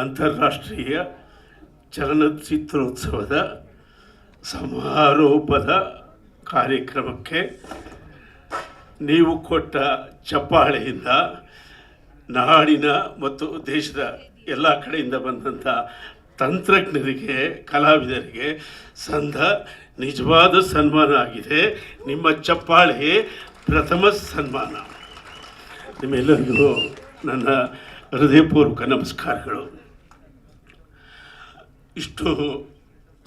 ಅಂತಾರಾಷ್ಟ್ರೀಯ ಚಲನಚಿತ್ರೋತ್ಸವದ ಸಮಾರೋಪದ ಕಾರ್ಯಕ್ರಮಕ್ಕೆ ನೀವು ಕೊಟ್ಟ ಚಪ್ಪಾಳೆಯಿಂದ ನಾಡಿನ ಮತ್ತು ದೇಶದ ಎಲ್ಲ ಕಡೆಯಿಂದ ಬಂದಂಥ ತಂತ್ರಜ್ಞರಿಗೆ, ಕಲಾವಿದರಿಗೆ ಸಂದ ನಿಜವಾದ ಸನ್ಮಾನ ಆಗಿದೆ. ನಿಮ್ಮ ಚಪ್ಪಾಳೆ ಪ್ರಥಮ ಸನ್ಮಾನ. ನಿಮ್ಮೆಲ್ಲರಿಗೂ ನನ್ನ ಹೃದಯಪೂರ್ವಕ ನಮಸ್ಕಾರಗಳು. ಇಷ್ಟು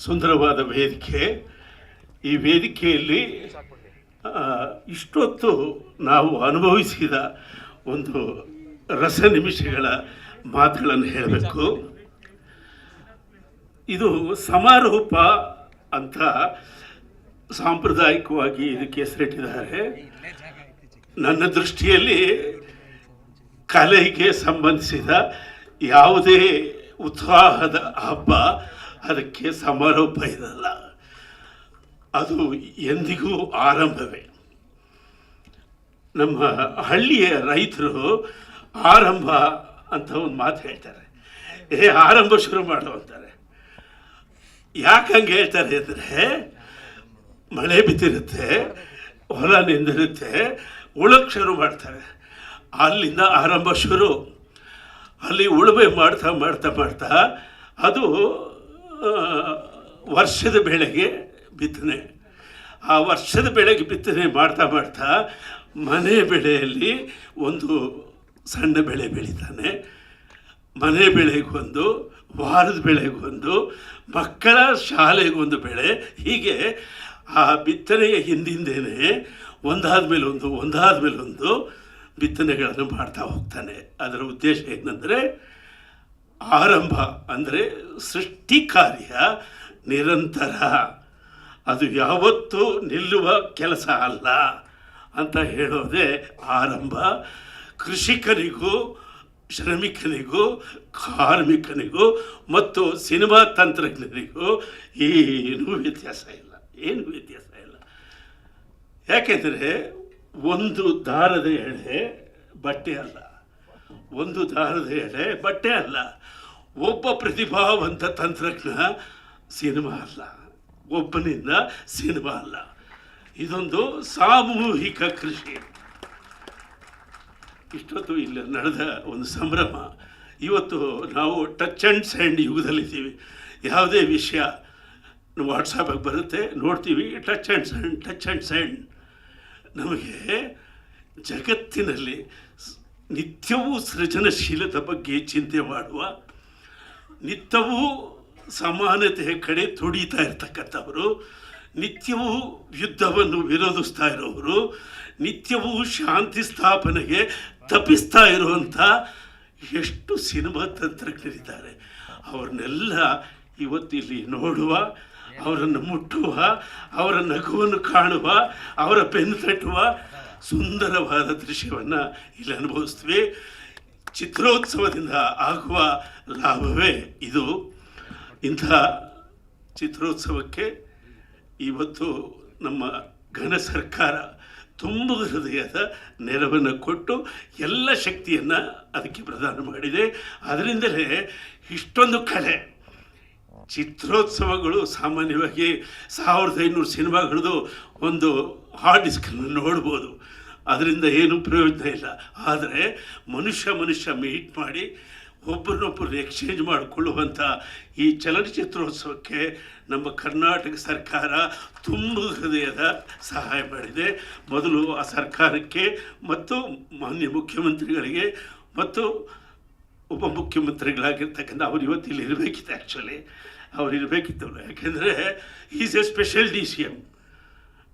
ಸುಂದರವಾದ ವೇದಿಕೆ. ಈ ವೇದಿಕೆಯಲ್ಲಿ ಇಷ್ಟೊತ್ತು ನಾವು ಅನುಭವಿಸಿದ ಒಂದು ರಸ ನಿಮಿಷಗಳ ಮಾತುಗಳನ್ನು ಹೇಳಬೇಕು. ಇದು ಸಮಾರೋಪ ಅಂತ ಸಾಂಪ್ರದಾಯಿಕವಾಗಿ ಇದಕ್ಕೆ ಹೆಸರಿಟ್ಟಿದ್ದಾರೆ. ನನ್ನ ದೃಷ್ಟಿಯಲ್ಲಿ ಕಲೆಗೆ ಸಂಬಂಧಿಸಿದ ಯಾವುದೇ ಉತ್ಸಾಹದ ಹಬ್ಬ, ಅದಕ್ಕೆ ಸಮಾರೋಪ ಇರಲ್ಲ ಅದು ಎಂದಿಗೂ ಆರಂಭವೇ. ನಮ್ಮ ಹಳ್ಳಿಯ ರೈತರು ಆರಂಭ ಅಂತ ಒಂದು ಮಾತು ಹೇಳ್ತಾರೆ. ಏ, ಆರಂಭ ಶುರು ಮಾಡು ಅಂತಾರೆ. ಯಾಕಂಗೆ ಹೇಳ್ತಾರೆ ಅಂದರೆ, ಮಳೆ ಬಿದ್ದಿರುತ್ತೆ, ಹೊಲ ನಿಂದಿರುತ್ತೆ ಉಳಕ್ಕೆ ಶುರು ಮಾಡ್ತಾರೆ. ಅಲ್ಲಿಂದ ಆರಂಭ ಶುರು. ಅಲ್ಲಿ ಉಳುಮೆ ಮಾಡ್ತಾ ಮಾಡ್ತಾ ಮಾಡ್ತಾ ಅದು ವರ್ಷದ ಬೆಳೆಗೆ ಬಿತ್ತನೆ. ಆ ವರ್ಷದ ಬೆಳೆಗೆ ಬಿತ್ತನೆ ಮಾಡ್ತಾ ಮಾಡ್ತಾ ಮನೆ ಬೆಳೆಯಲ್ಲಿ ಒಂದು ಸಣ್ಣ ಬೆಳೆ ಬೆಳೀತಾನೆ. ಮನೆ ಬೆಳೆಗೊಂದು ವಾರದ ಬೆಳೆಗೊಂದು ಮಕ್ಕಳ ಶಾಲೆಗೊಂದು ಬೆಳೆ. ಹೀಗೆ ಆ ಬಿತ್ತನೆಯ ಹಿಂದಿಂದೇನೆ ಒಂದಾದ ಮೇಲೆ ಒಂದು ಒಂದಾದ ಮೇಲೆ ಒಂದು ಬಿತ್ತನೆಗಳನ್ನು ಮಾಡ್ತಾ ಹೋಗ್ತಾನೆ. ಅದರ ಉದ್ದೇಶ ಏನಂದರೆ, ಆರಂಭ ಅಂದರೆ ಸೃಷ್ಟಿ ಕಾರ್ಯ ನಿರಂತರ. ಅದು ಯಾವತ್ತೂ ನಿಲ್ಲುವ ಕೆಲಸ ಅಲ್ಲ ಅಂತ ಹೇಳೋದೇ ಆರಂಭ. ಕೃಷಿಕನಿಗೂ, ಶ್ರಮಿಕನಿಗೂ, ಕಾರ್ಮಿಕನಿಗೂ ಮತ್ತು ಸಿನಿಮಾ ತಂತ್ರಜ್ಞರಿಗೂ ಏನೂ ವ್ಯತ್ಯಾಸ ಇಲ್ಲ. ಏನು ವ್ಯತ್ಯಾಸ ಇಲ್ಲ. ಯಾಕೆಂದರೆ ಒಂದು ದಾರದ ಎಳೆ ಬಟ್ಟೆ ಅಲ್ಲ. ಒಂದು ದಾರದ ಎಳೆ ಬಟ್ಟೆ ಅಲ್ಲ. ಒಬ್ಬ ಪ್ರತಿಭಾವಂತ ತಂತ್ರಜ್ಞ ಸಿನಿಮಾ ಅಲ್ಲ. ಒಬ್ಬನಿಂದ ಸಿನಿಮಾ ಅಲ್ಲ. ಇದೊಂದು ಸಾಮೂಹಿಕ ಕೃಷಿ. ಇಷ್ಟೊತ್ತು ಇಲ್ಲಿ ನಡೆದ ಒಂದು ಸಂಭ್ರಮ. ಇವತ್ತು ನಾವು ಟಚ್ ಆ್ಯಂಡ್ ಸ್ಯಾಂಡ್ ಯುಗದಲ್ಲಿದ್ದೀವಿ. ಯಾವುದೇ ವಿಷಯ ವಾಟ್ಸಾಪಿಗೆ ಬರುತ್ತೆ, ನೋಡ್ತೀವಿ, touch and sand touch and sand. ನಮಗೆ ಜಗತ್ತಿನಲ್ಲಿ ನಿತ್ಯವೂ ಸೃಜನಶೀಲತೆ ಬಗ್ಗೆ ಚಿಂತೆ ಮಾಡುವ, ನಿತ್ಯವೂ ಸಮಾನತೆಯ ಕಡೆ ತೊಡೀತಾ ಇರ್ತಕ್ಕಂಥವರು, ನಿತ್ಯವೂ ಯುದ್ಧವನ್ನು ವಿರೋಧಿಸ್ತಾ ಇರೋರು ನಿತ್ಯವೂ ಶಾಂತಿ ಸ್ಥಾಪನೆಗೆ ತಪ್ಪಿಸ್ತಾ ಇರುವಂಥ ಎಷ್ಟು ಸಿನಿಮಾ ತಂತ್ರಜ್ಞರಿದ್ದಾರೆ. ಅವ್ರನ್ನೆಲ್ಲ ಇವತ್ತಿಲ್ಲಿ ನೋಡುವ ಅವರನ್ನು ಮುಟ್ಟುವ ಅವರ ನಗುವನ್ನು ಕಾಣುವ, ಅವರ ಬೆನ್ನು ತಟ್ಟುವ ಸುಂದರವಾದ ದೃಶ್ಯವನ್ನು ಇಲ್ಲಿ ಅನುಭವಿಸ್ತೀವಿ. ಚಿತ್ರೋತ್ಸವದಿಂದ ಆಗುವ ಲಾಭವೇ ಇದು. ಇಂಥ ಚಿತ್ರೋತ್ಸವಕ್ಕೆ ಇವತ್ತು ನಮ್ಮ ಘನ ಸರ್ಕಾರ ತುಂಬ ಹೃದಯದ ನೆರವನ್ನು ಕೊಟ್ಟು ಎಲ್ಲ ಶಕ್ತಿಯನ್ನು ಅದಕ್ಕೆ ಪ್ರದಾನ ಮಾಡಿದೆ. ಅದರಿಂದಲೇ ಇಷ್ಟೊಂದು ಕಲೆ ಚಿತ್ರೋತ್ಸವಗಳು ಸಾಮಾನ್ಯವಾಗಿ ಸಾವಿರದ ಐನೂರು ಸಿನಿಮಾಗಳದ್ದು ಒಂದು ಹಾರ್ಡ್ ಡಿಸ್ಕನ್ನು ನೋಡ್ಬೋದು. ಅದರಿಂದ ಏನೂ ಪ್ರಯೋಜನ ಇಲ್ಲ. ಆದರೆ ಮನುಷ್ಯ ಮನುಷ್ಯ ಮೀಟ್ ಮಾಡಿ ಒಬ್ಬರನ್ನೊಬ್ಬರು ಎಕ್ಸ್ಚೇಂಜ್ ಮಾಡಿಕೊಳ್ಳುವಂಥ ಈ ಚಲನಚಿತ್ರೋತ್ಸವಕ್ಕೆ ನಮ್ಮ ಕರ್ನಾಟಕ ಸರ್ಕಾರ ತುಂಬ ಹೃದಯದ ಸಹಾಯ ಮಾಡಿದೆ. ಮೊದಲು ಆ ಸರ್ಕಾರಕ್ಕೆ, ಮತ್ತು ಮಾನ್ಯ ಮುಖ್ಯಮಂತ್ರಿಗಳಿಗೆ, ಮತ್ತು ಉಪಮುಖ್ಯಮಂತ್ರಿಗಳಾಗಿರ್ತಕ್ಕಂಥ ಅವ್ರು ಇವತ್ತು ಇಲ್ಲಿ ಇರಬೇಕಿತ್ತು ಆ್ಯಕ್ಚುಲಿ ಅವ್ರು ಇರಬೇಕಿತ್ತು ಯಾಕೆಂದರೆ is a special D C M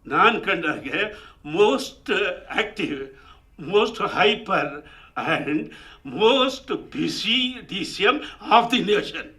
ನಾನು ಕಂಡ ಹಾಗೆ most active most hyper and most busy D C M of the nation